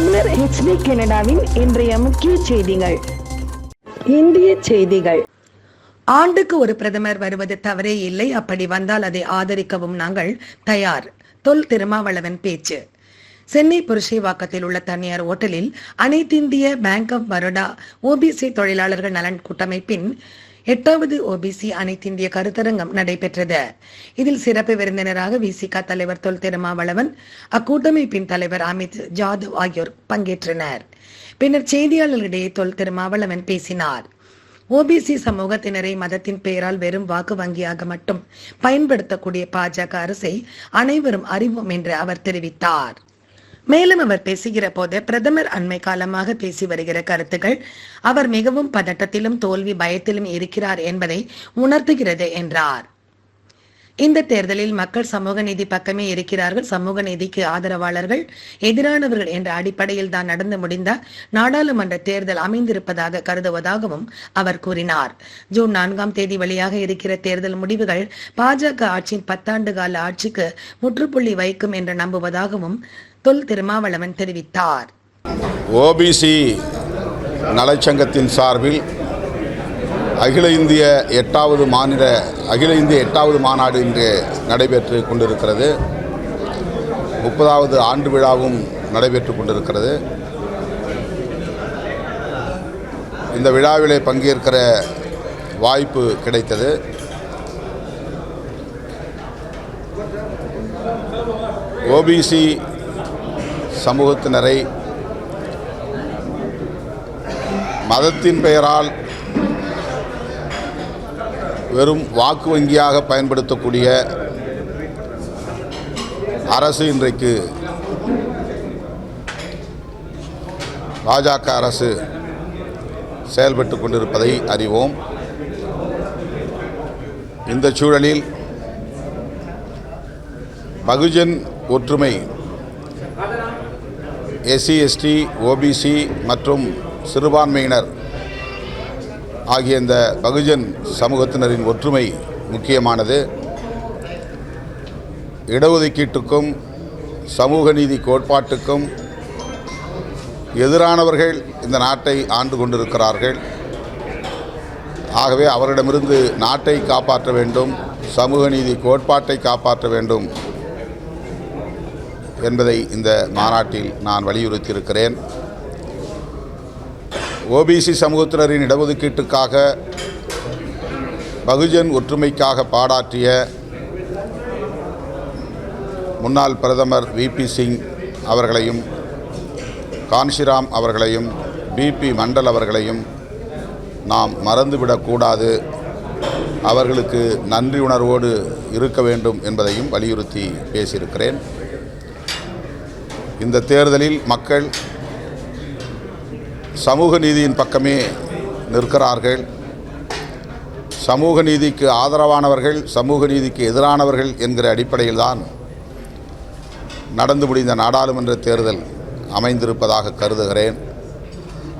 தமிழர் ஹெச்டி கனடாவின் இன்றைய முக்கிய செய்திகள். இந்திய செய்திகள். ஆண்டுக்கு ஒரு பிரதமர் வருவது தவறே இல்லை. அப்படி வந்தால் அதை ஆதரிக்கவும் நாங்கள் தயார். தொல் திருமாவளவன் பேச்சு. சென்னை புருஷைவாக்கத்தில் உள்ள தனியார் ஓட்டலில் அனைத்திந்திய பேங்க் ஆஃப் பரோடா ஓபிசி தொழிலாளர்கள் நலன் கூட்டமைப்பின் எட்டாவது ஓபிசி அனைத்திந்திய கருத்தரங்கம் நடைபெற்றது. இதில் சிறப்பு விருந்தினராக விசிக தலைவர் தொல் திருமாவளவன் அக்கூட்டமைப்பின் தலைவர் அமித் ஜாதவ் ஆகியோர் பங்கேற்றனர். பின்னர் செய்தியாளர்களிடையே தொல் திருமாவளவன் பேசினார். ஓபிசி சமூகத்தினரை மதத்தின் பெயரால் வெறும் வாக்கு வங்கியாக மட்டும் பயன்படுத்தக்கூடிய பாஜக அரசை அனைவரும் அறிவோம் என்று அவர் தெரிவித்தார். மேலும் அவர் பேசுகிற போது பிரதமர் அண்மை காலமாக பேசி வருகிற கருத்துக்கள் அவர் மிகவும் பதட்டத்திலும் தோல்வி பயத்திலும் இருக்கிறார் என்பதை உணர்த்துகிறது என்றார். இந்த தேர்தலில் மக்கள் சமூக நீதி பக்கமே இருக்கிறார்கள். சமூக நீதிக்கு ஆதரவாளர்கள் எதிரானவர்கள் என்ற அடிப்படையில் தான் நடந்து முடிந்த நாடாளுமன்ற தேர்தல் அமைந்திருப்பதாக கருதுவதாகவும் அவர் கூறினார். ஜூன் நான்காம் தேதி வழியாக இருக்கிற தேர்தல் முடிவுகள் பாஜக ஆட்சியின் பத்தாண்டு கால ஆட்சிக்கு முற்றுப்புள்ளி வைக்கும் என்று நம்புவதாகவும் தொல் திருமாவளவன் தெரிவித்தார். ஓபிசி நலச்சங்கத்தின் சார்பில் அகில இந்திய எட்டாவது மாநில அகில இந்திய எட்டாவது மாநாடு இன்று நடைபெற்று கொண்டிருக்கிறது. முப்பதாவது ஆண்டு விழாவும் நடைபெற்று கொண்டிருக்கிறது. இந்த விழாவிலே பங்கேற்கிற வாய்ப்பு கிடைத்தது. ஓபிசி சமூகத்தினரை மதத்தின் பெயரால் வெறும் வாக்கு வங்கியாக பயன்படுத்தக்கூடிய அரசு இன்றைக்கு பாஜக அரசு செயல்பட்டு கொண்டிருப்பதை அறிவோம். இந்த சூழலில் பகுஜன் ஒற்றுமை எஸ்சி எஸ்டி ஓபிசி மற்றும் சிறுபான்மையினர் ஆகிய இந்த பகுஜன் சமூகத்தினரின் ஒற்றுமை முக்கியமானது. இடஒதுக்கீட்டுக்கும் சமூக நீதி கோட்பாட்டுக்கும் எதிரானவர்கள் இந்த நாட்டை ஆண்டு கொண்டிருக்கிறார்கள். ஆகவே அவரிடமிருந்து நாட்டை காப்பாற்ற வேண்டும் சமூக நீதி கோட்பாட்டை காப்பாற்ற வேண்டும். என்பதை இந்த மாநாட்டில் நான் வலியுறுத்தியிருக்கிறேன். ஓபிசி சமூகத்தினரின் இடஒதுக்கீட்டுக்காக பகுஜன் ஒற்றுமைக்காக பாடாற்றிய முன்னாள் பிரதமர் விபி சிங் அவர்களையும் கான்ஷிராம் அவர்களையும் பிபி மண்டல் அவர்களையும் நாம் மறந்துவிடக்கூடாது. அவர்களுக்கு நன்றி உணர்வோடு இருக்க வேண்டும் என்பதையும் வலியுறுத்தி பேசியிருக்கிறேன். இந்த தேர்தலில் மக்கள் சமூக நீதியின் பக்கமே நிற்கிறார்கள். சமூக நீதிக்கு ஆதரவானவர்கள் சமூக நீதிக்கு எதிரானவர்கள் என்கிற அடிப்படையில் தான் நடந்து முடிந்த நாடாளுமன்ற தேர்தல் அமைந்திருப்பதாக கருதுகிறேன்.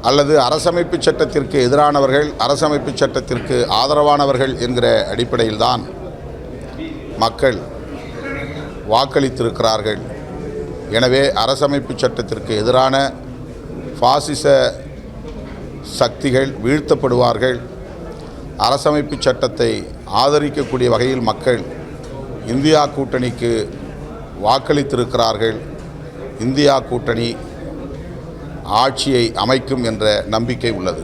அல்லது அரசமைப்பு சட்டத்திற்கு எதிரானவர்கள் அரசமைப்பு சட்டத்திற்கு ஆதரவானவர்கள் என்கிற அடிப்படையில்தான் மக்கள் வாக்களித்திருக்கிறார்கள். எனவே அரசமைப்பு சட்டத்திற்கு எதிரான பாசிச சக்திகள் வீழ்த்தப்படுவார்கள். அரசமைப்பு சட்டத்தை ஆதரிக்கக்கூடிய வகையில் மக்கள் இந்தியா கூட்டணிக்கு வாக்களித்திருக்கிறார்கள். இந்தியா கூட்டணி ஆட்சியை அமைக்கும் என்ற நம்பிக்கை உள்ளது.